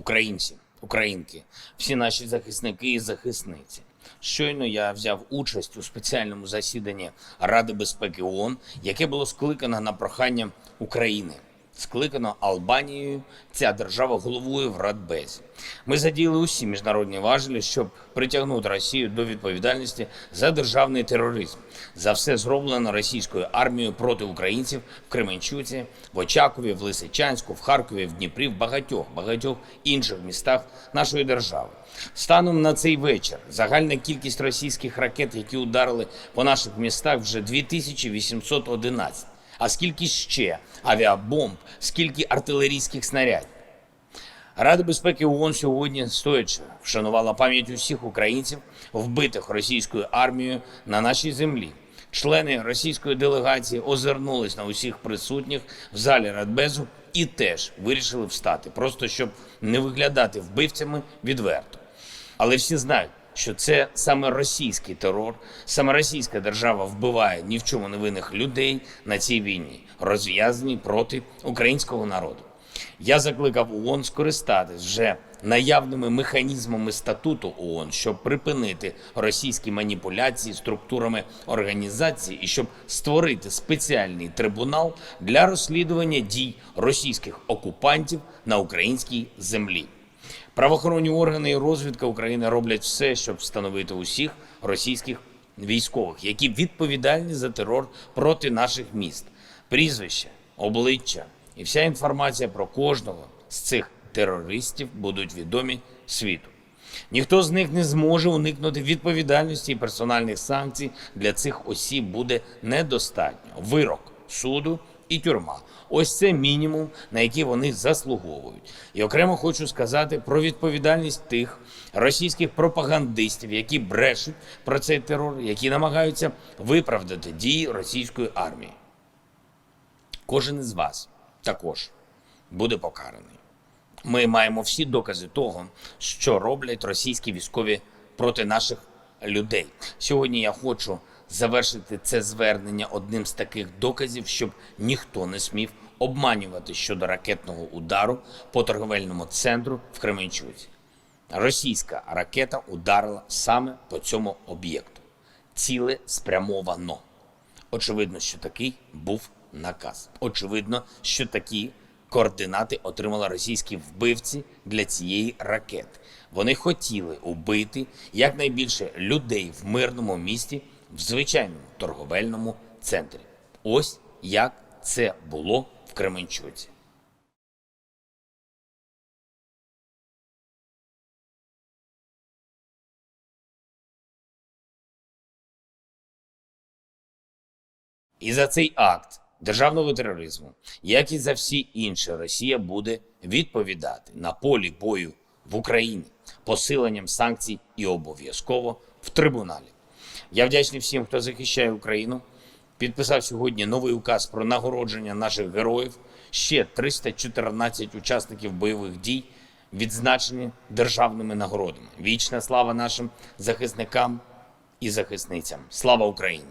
українці, українки, всі наші захисники і захисниці. Щойно я взяв участь у спеціальному засіданні Ради безпеки ООН, яке було скликано на прохання України. Скликано Албанією, ця держава головує в Радбезі. Ми задіяли усі міжнародні важелі, щоб притягнути Росію до відповідальності за державний тероризм. За все зроблено російською армією проти українців в Кременчуці, в Очакові, в Лисичанську, в Харкові, в Дніпрі, в багатьох багатьох інших містах нашої держави. Станом на цей вечір загальна кількість російських ракет, які ударили по наших містах, вже 2811. А скільки ще авіабомб, скільки артилерійських снарядів? Рада безпеки ООН сьогодні стоячи вшанувала пам'ять усіх українців, вбитих російською армією на нашій землі. Члени російської делегації озирнулись на усіх присутніх в залі Радбезу і теж вирішили встати, просто щоб не виглядати вбивцями відверто. Але всі знають, що це саме російський терор, саме російська держава вбиває ні в чому невинних людей на цій війні, розв'язаній проти українського народу. Я закликав ООН скористатись вже наявними механізмами статуту ООН, щоб припинити російські маніпуляції структурами організації і щоб створити спеціальний трибунал для розслідування дій російських окупантів на українській землі. Правоохоронні органи і розвідка України роблять все, щоб встановити усіх російських військових, які відповідальні за терор проти наших міст, прізвища, обличчя і вся інформація про кожного з цих терористів будуть відомі світу. Ніхто з них не зможе уникнути відповідальності і персональних санкцій для цих осіб буде недостатньо. Вирок суду і тюрма. Ось це мінімум, на який вони заслуговують. І окремо хочу сказати про відповідальність тих російських пропагандистів, які брешуть про цей терор, які намагаються виправдати дії російської армії. Кожен із вас також буде покараний. Ми маємо всі докази того, що роблять російські військові проти наших людей. Сьогодні я хочу завершити це звернення одним з таких доказів, щоб ніхто не смів обманювати щодо ракетного удару по торговельному центру в Кременчуці. Російська ракета ударила саме по цьому об'єкту. Ціле спрямовано. Очевидно, що такий був наказ. Очевидно, що такі координати отримали російські вбивці для цієї ракети. Вони хотіли убити якнайбільше людей в мирному місті в звичайному торговельному центрі. Ось як це було в Кременчуці. І за цей акт державного тероризму, як і за всі інші, Росія буде відповідати на полі бою в Україні посиленням санкцій і обов'язково в трибуналі. Я вдячний всім, хто захищає Україну. Підписав сьогодні новий указ про нагородження наших героїв. Ще 314 учасників бойових дій відзначені державними нагородами. Вічна слава нашим захисникам і захисницям. Слава Україні!